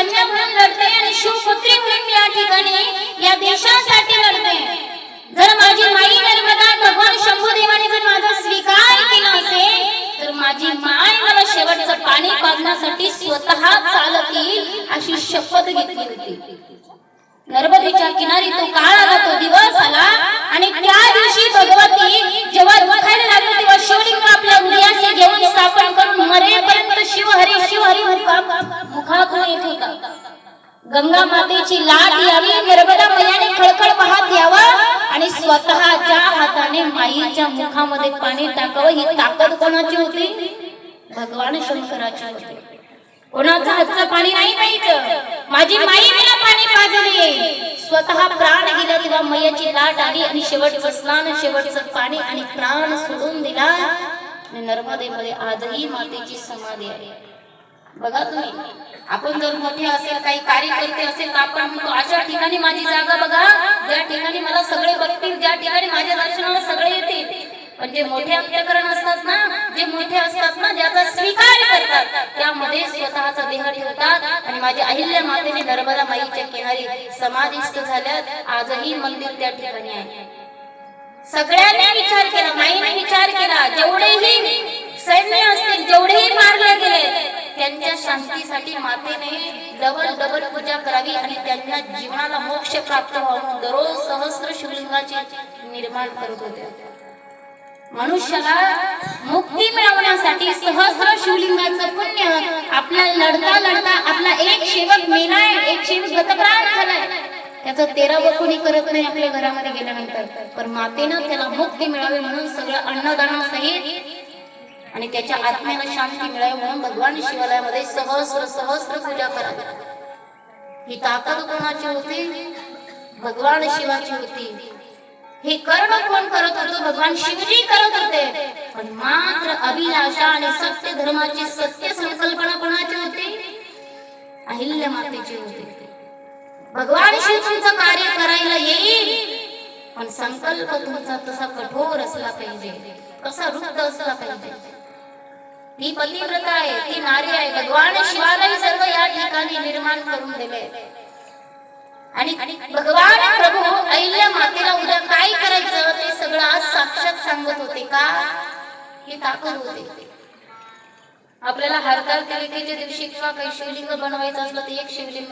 कन्या म्हणून लढते आणि शिवपुत्री म्हणून मी या ठिकाणी या देशासाठी लढते. जर माझी माई नर्मदा भगवान शंभूदेवाने जर माझा स्वीकार केला असेल तर माझी माय मला शेवटचं पाणी पाजण्यासाठी स्वतः चालत येईल अशी शपथ घेतली होती. नर्मदेच्या किनारी तो काळ आला तो दिवस गंगा मातेची लाट यावी निर्मला मैयाने खळखळ वाहत यावं आणि स्वतःच्या हाताने माईच्या मुखामध्ये पाणी टाकावं ही ताकद कोणाची होती? भगवान शंकराची होती. कोणाचं हातचं पाणी नाही प्यायचं? माझी माई मला पाणी पाजली. स्वतः प्राण गेला तेव्हा मैयाची लाट आली आणि शेवटचं स्नान शेवटचं पाणी आणि प्राण सोडून दिला. नर्मदेमध्ये आजही मातेची समाधी आहे. बघा तुम्ही. आपण जर मोठे असेल काही कार्यकर्ते असेल तर आपण म्हणतो अशा ठिकाणी माझी जागा बघा. ज्या ठिकाणी मला सगळे बघतील ज्या ठिकाणी माझ्या दर्शनाला सगळे येतील. पण जे मोठे अंत्यकरण असतात ना जे मोठे असतात ना ज्याचा स्वीकार करतात त्यामध्ये स्वतःचा देह ठेवतात. आणि माझ्या अहिल्या मातेने नर्मदा माईच्या किनारी समाधिस्थ झाल्यात. आजही मंदिर त्या ठिकाणी आहे. सगळ्यांनी विचार शांतीसाठी मातेने डबल डबल पूजा करावी आणि त्यांच्या जीवनाला मोक्ष प्राप्त व्हावं दररोज सहस्र शिवलिंगाचे निर्माण करत होते. मनुष्याला मुक्ती मिळवण्यासाठी सहस्र शिवलिंगाचं पुण्य आपला लढता लढता आपला एक सेवक मेलाय एक सेवक गतप्राण झालाय. त्याचं तेरा कोणी करत नाही आपल्या घरामध्ये गेल्यानंतर. पण मातेनं त्याला मुक्ती मिळावी म्हणून सगळं अन्नदानासहित आणि त्याच्या आत्म्याला शांती मिळावी म्हणून भगवान शिवालयामध्ये सहस्र सहस्र पूजा करावी ही ताकद कोणाची होती? भगवान शिवाची होती. हे कर्म कोण करत होतो? भगवान शिवजी करत होते. पण मात्र अभिलाषा आणि सत्य धर्माची सत्य संकल्पना कोणाची होती? अहिल्या मातेची होती. भगवान शिव तुमचं कार्य करायला येईल. पण संकल्प तुमचा तसा कठोर असला पाहिजे. कसा रुद्ध असला पाहिजे. ती पतिव्रता आहे ती नारी आहे. भगवान शिवाला सर्व या ठिकाणी निर्माण करून दिले. आणि भगवान प्रभू अहिल्या मातेला उद्या काय करायचं ते सगळं आज साक्षात सांगत होते का? हे ताकद होते. आपल्याला हरताल दिवशी किंवा काही शिवलिंग बनवायचं असलं तर एक शिवलिंग